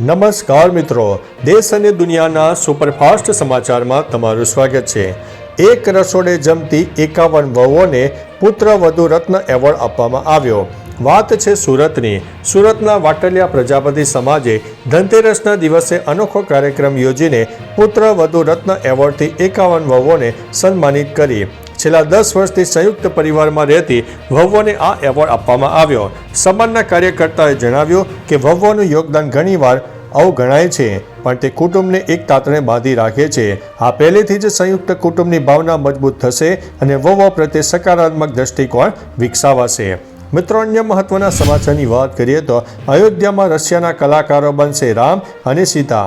નમસ્કાર મિત્રો, દેશ અને દુનિયાના સુપરફાસ્ટ સમાચારમાં તમારું સ્વાગત છે. એક રસોડે જમતી એકાવન વહુઓને પુત્ર વધુ રત્ન એવોર્ડ આપવામાં આવ્યો. વાત છે સુરતની. સુરતના વાટલિયા પ્રજાપતિ સમાજે ધનતેરસના દિવસે અનોખો કાર્યક્રમ યોજીને પુત્ર વધુ રત્ન એવોર્ડથી એકાવન વહુઓને સન્માનિત કરી. છેલ્લા દસ વર્ષથી સંયુક્ત પરિવારમાં રહેતી વહુઓને આ એવોર્ડ આપવામાં આવ્યો. સમાજના કાર્યકર્તાએ જણાવ્યું કે વહુઓનું યોગદાન ઘણીવાર અવગણાય છે, પણ તે કુટુંબને એક તાતણે બાંધી રાખે છે. આ પહેલેથી જ સંયુક્ત કુટુંબની ભાવના મજબૂત થશે અને વહુઓ પ્રત્યે સકારાત્મક દ્રષ્ટિકોણ વિકસાવાશે. મિત્રો, અન્ય મહત્વના સમાચારની વાત કરીએ તો અયોધ્યામાં રશિયાના કલાકારો બનશે રામ અને સીતા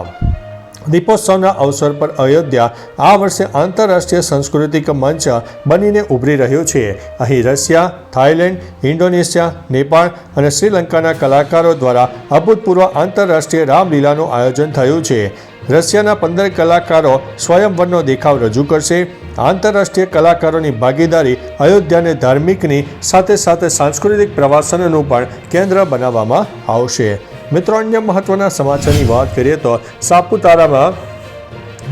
દીપોત્સવના અવસર પર અયોધ્યા આ વર્ષે આંતરરાષ્ટ્રીય સાંસ્કૃતિક મંચ બનીને ઉભરી રહ્યું છે. અહીં રશિયા, થાઇલેન્ડ, ઇન્ડોનેશિયા, નેપાળ અને શ્રીલંકાના કલાકારો દ્વારા અભૂતપૂર્વ આંતરરાષ્ટ્રીય રામલીલાનું આયોજન થયું છે. રશિયાના પંદર કલાકારો સ્વયંવરનો દેખાવ રજૂ કરશે. આંતરરાષ્ટ્રીય કલાકારોની ભાગીદારી અયોધ્યાને ધાર્મિકની સાથે સાથે સાંસ્કૃતિક પ્રવાસનનું પણ કેન્દ્ર બનાવવામાં આવશે. મિત્રો, અન્ય મહત્વના સમાચારની વાત કરીએ તો સાપુતારામાં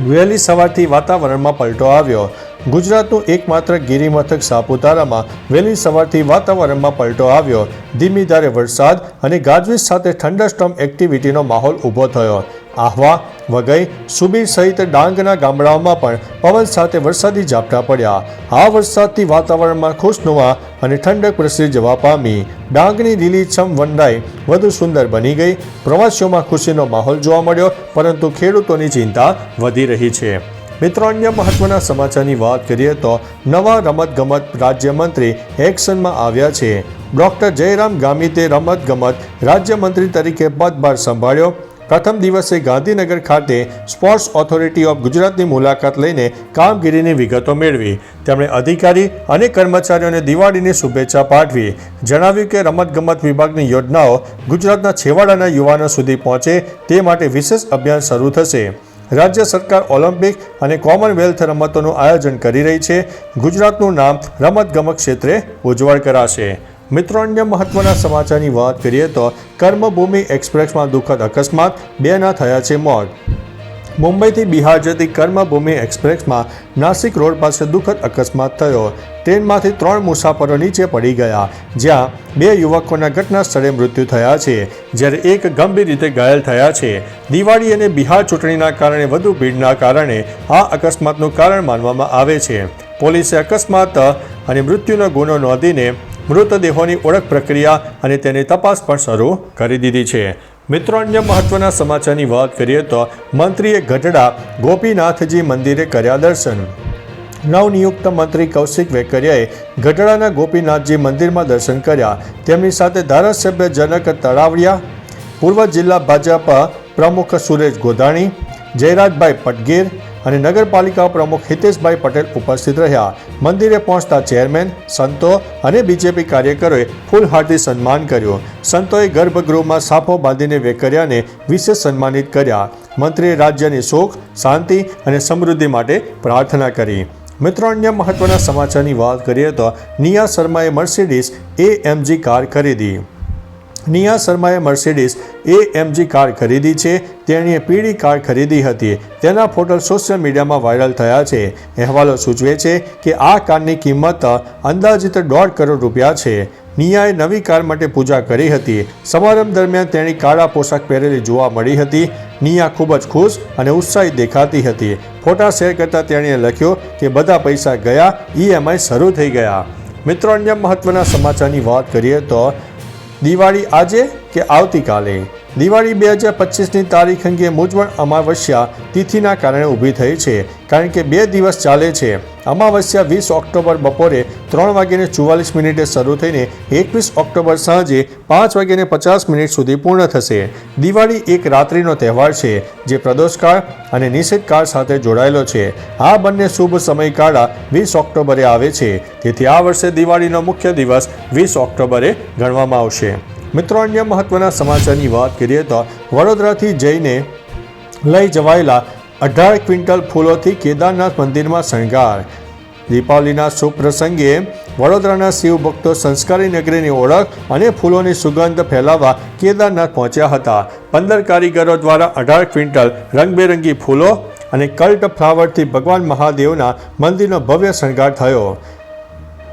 વહેલી સવારથી વાતાવરણમાં પલટો આવ્યો. ગુજરાતનું એકમાત્ર ગિરિમથક સાપુતારામાં વહેલી સવારથી વાતાવરણમાં પલટો આવ્યો. ધીમી ધારે વરસાદ અને ગાજવીજ સાથે થંડરસ્ટોમ એક્ટિવિટીનો માહોલ ઊભો થયો. આહવા વઘઈ સુબીર સહિત ડાંગના ગામડાઓમાં પણ પવન સાથે વરસાદી ઝાપટા પડ્યા. આ વરસાદથી વાતાવરણમાં ખુશનુમા અને ઠંડક પ્રસરી જવા પામી ડાંગની લીલીછમ વનરાઈ વધુ સુંદર બની ગઈ. પ્રવાસીઓમાં ખુશીનો માહોલ જોવા મળ્યો, પરંતુ ખેડૂતોની ચિંતા વધી રહી છે. મિત્રો, અન્ય મહત્વના સમાચારની વાત કરીએ તો નવા રમતગમત રાજ્યમંત્રી એક્શનમાં આવ્યા છે. ડોક્ટર જયરામ ગામિતે રમતગમત રાજ્યમંત્રી તરીકે પદભાર સંભાળ્યો. પ્રથમ દિવસે ગાંધીનગર ખાતે સ્પોર્ટ્સ ઓથોરિટી ઓફ ગુજરાતની મુલાકાત લઈને કામગીરીની વિગતો મેળવી. તેમણે અધિકારી અને કર્મચારીઓને દિવાળીની શુભેચ્છા પાઠવી. જણાવ્યું કે રમતગમત વિભાગની યોજનાઓ ગુજરાતના છેવાડાના યુવાનો સુધી પહોંચે તે માટે વિશેષ અભિયાન શરૂ થશે. રાજ્ય સરકાર ઓલિમ્પિક અને કોમનવેલ્થ રમતોનું આયોજન કરી રહી છે. ગુજરાતનું નામ રમતગમત ક્ષેત્રે ઉજ્જવળ કરાશે. મિત્રો, અન્ય મહત્વના સમાચારની વાત કરીએ તો કર્મભૂમિ એક્સપ્રેસમાં દુઃખદ અકસ્માત, બેના થયા છે મોત. મુંબઈથી બિહાર જતી કર્મભૂમિ એક્સપ્રેસમાં નાસિક રોડ પાસે દુઃખદ અકસ્માત થયો. ટ્રેનમાંથી ત્રણ મુસાફરો નીચે પડી ગયા, જ્યાં બે યુવકોના ઘટના સ્થળે મૃત્યુ થયા છે, જ્યારે એક ગંભીર રીતે ઘાયલ થયા છે. દિવાળી અને બિહાર ચૂંટણીના કારણે વધુ ભીડના કારણે આ અકસ્માતનું કારણ માનવામાં આવે છે. પોલીસે અકસ્માત અને મૃત્યુનો ગુનો નોંધીને મૃતદેહોની ઓળખ પ્રક્રિયા અને તેની તપાસ પણ શરૂ કરી દીધી છે. મિત્રો, અન્ય મહત્વના સમાચારની વાત કરીએ તો મંત્રીએ ગઢડા ગોપીનાથજી મંદિરે કર્યા દર્શન. નવનિયુક્ત મંત્રી કૌશિક વેકરિયાએ ગઢડાના ગોપીનાથજી મંદિરમાં દર્શન કર્યા. તેમની સાથે ધારાસભ્ય જનક તળાવડિયા, પૂર્વ જિલ્લા ભાજપ પ્રમુખ સુરેશ ગોધાણી, જયરાજભાઈ પટગીર અને નગરપાલિકા પ્રમુખ હિતેશભાઈ પટેલ ઉપસ્થિત રહ્યા. મંદિરે પહોંચતા ચેરમેન, સંતો અને બીજેપી કાર્યકરોએ ફૂલહારથી સન્માન કર્યું. સંતોએ ગર્ભગૃહમાં સાફો બાંધીને વેકર્યાને વિશેષ સન્માનિત કર્યા. મંત્રીએ રાજ્યની સુખ, શાંતિ અને સમૃદ્ધિ માટે પ્રાર્થના કરી. મિત્રો, અન્ય મહત્વના સમાચારની વાત કરીએ તો નિયા શર્માએ મર્સિડીઝ એએમજી કાર ખરીદી. નિયા શર્માએ મર્સિડીઝ એએમજી કાર ખરીદી છે. તેણીએ પીળી કાર ખરીદી હતી. તેના ફોટો સોશિયલ મીડિયામાં વાયરલ થયા છે. અહેવાલો સૂચવે છે કે આ કારની કિંમત અંદાજિત દોઢ કરોડ રૂપિયા છે. નિયાએ નવી કાર માટે પૂજા કરી હતી. સમારંભ દરમિયાન તેણી કાળા પોશાક પહેરેલી જોવા મળી હતી. નિયા ખૂબ જ ખુશ અને ઉત્સાહિત દેખાતી હતી. ફોટા શેર કરતાં તેણીએ લખ્યું કે બધા પૈસા ગયા ઈએમઆઈ શરૂ થઈ ગયા. મિત્રો, અન્ય મહત્વના સમાચારની વાત કરીએ તો દિવાળી આજે કે આવતીકાલે? દિવાળી બે હજાર પચીસની તારીખ અંગે મૂંઝવણ અમાવસ્યા તિથિના કારણે ઊભી થઈ છે, કારણ કે બે દિવસ ચાલે છે. અમાવસ્યા વીસ ઓક્ટોબર બપોરે ત્રણ વાગ્યાને ચુવાલીસ મિનિટે શરૂ થઈને એકવીસ ઓક્ટોબર સાંજે પાંચ વાગ્યાને પચાસ મિનિટ સુધી પૂર્ણ થશે. દિવાળી એક રાત્રિનો તહેવાર છે, જે પ્રદોષકાળ અને નિષેધકાળ સાથે જોડાયેલો છે. આ બંને શુભ સમયગાળા વીસ ઓક્ટોબરે આવે છે. તેથી આ વર્ષે દિવાળીનો મુખ્ય દિવસ વીસ ઓક્ટોબરે ગણવામાં આવશે. મિત્રો, અન્ય મહત્વના સમાચારની વાત કરીએ તો વડોદરાથી જઈને લઈ જવાયેલા અઢાર ક્વિન્ટલ ફૂલોથી કેદારનાથ મંદિરમાં શણગાર. દીપાવલીના શુભ પ્રસંગે વડોદરાના શિવ ભક્તો સંસ્કારી નગરીની ઓળખ અને ફૂલોની સુગંધ ફેલાવવા કેદારનાથ પહોંચ્યા હતા. પંદર કારીગરો દ્વારા અઢાર ક્વિન્ટલ રંગબેરંગી ફૂલો અને કલ્ટ ફ્લાવરથી ભગવાન મહાદેવના મંદિરનો ભવ્ય શણગાર થયો.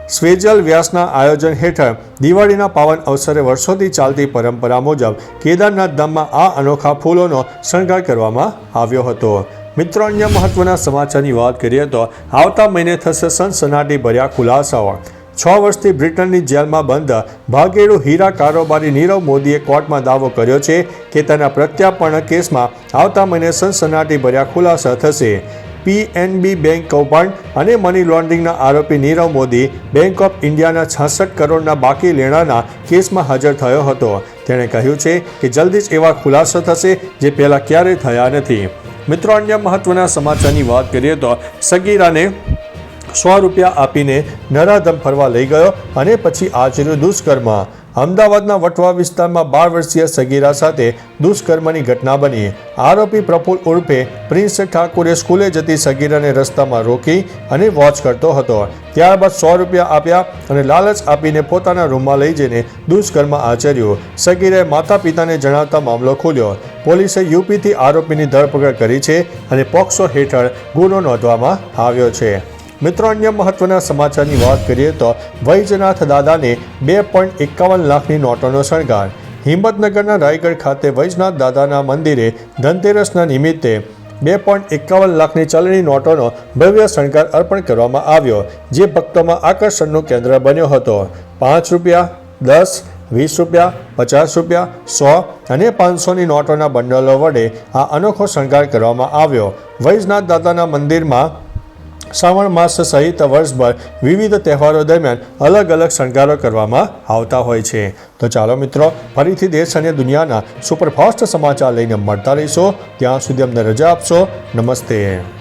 સ્વેજલ વ્યાસના આયોજન હેઠળ દિવાળીના પાવન અવસરે વર્ષોથી ચાલતી પરંપરા મુજબ કેદારનાથ ધામમાં આ અનોખા ફૂલોનો શણગાર કરવામાં આવ્યો હતો. મિત્રો, અન્ય મહત્વના સમાચારની વાત કરીએ તો આવતા મહિને થશે સનસનાટી ભર્યા ખુલાસાઓ. છ વર્ષથી બ્રિટનની જેલમાં બંધ ભાગેડુ હીરા કારોબારી નીરવ મોદીએ કોર્ટમાં દાવો કર્યો છે કે તેના પ્રત્યાર્પણ કેસમાં આવતા મહિને સનસનાટી ભર્યા ખુલાસા થશે. પીએનબી બેંક કૌભાંડ અને મની લોન્ડરિંગના આરોપી નીરવ મોદી બેંક ઓફ ઇન્ડિયાના છાસઠ કરોડના બાકી લેણાના કેસમાં હાજર થયો હતો. તેણે કહ્યું છે કે જલ્દી જ એવા ખુલાસો થશે જે પહેલાં ક્યારેય થયા નથી. મિત્રો, અન્ય મહત્વના સમાચારની વાત કરીએ તો સગીરાને સો રૂપિયા આપીને નરાધમ ફરવા લઈ ગયો અને પછી આચર્યું દુષ્કર્મ અમદાવાદના વટવા વિસ્તારમાં બાર વર્ષીય સગીરા સાથે દુષ્કર્મની ઘટના બની. આરોપી પ્રફુલ ઉર્ફે પ્રિન્સ ઠાકુરે સ્કૂલે જતી સગીરાને રસ્તામાં રોકી અને વોચ કરતો હતો. ત્યારબાદ સો રૂપિયા આપ્યા અને લાલચ આપીને પોતાના રૂમમાં લઈ જઈને દુષ્કર્મ આચર્યું. સગીરાએ માતા પિતાને જણાવતા મામલો ખુલ્યો. પોલીસે યુપીથી આરોપીની ધરપકડ કરી છે અને પોક્સો હેઠળ ગુનો નોંધવામાં આવ્યો છે. મિત્રો, અન્ય મહત્વના સમાચારની વાત કરીએ તો વૈજનાથ દાદાને બે પોઈન્ટ એકાવન લાખની નોટોનો શણગાર. હિંમતનગરના રાયગઢ ખાતે વૈજનાથ દાદાના મંદિરે ધનતેરસના નિમિત્તે બે પોઈન્ટ એકાવન લાખની ચલણી નોટોનો ભવ્ય શણગાર અર્પણ કરવામાં આવ્યો, જે ભક્તોમાં આકર્ષણનું કેન્દ્ર બન્યો હતો. પાંચ રૂપિયા, દસ, વીસ રૂપિયા, પચાસ રૂપિયા, સો અને પાંચસોની નોટોના બંડલો વડે આ અનોખો શણગાર કરવામાં આવ્યો. વૈજનાથ દાદાના મંદિરમાં શ્રાવણ માસ સહિત વર્ષભર વિવિધ તહેવારો દરમિયાન અલગ અલગ શણગારો કરવામાં આવતા હોય છે. તો ચાલો મિત્રો, ફરીથી દેશ અને દુનિયાના સુપરફાસ્ટ સમાચાર લઈને મળતા રહીશો. ત્યાં સુધી અમને રજા આપશો. નમસ્તે.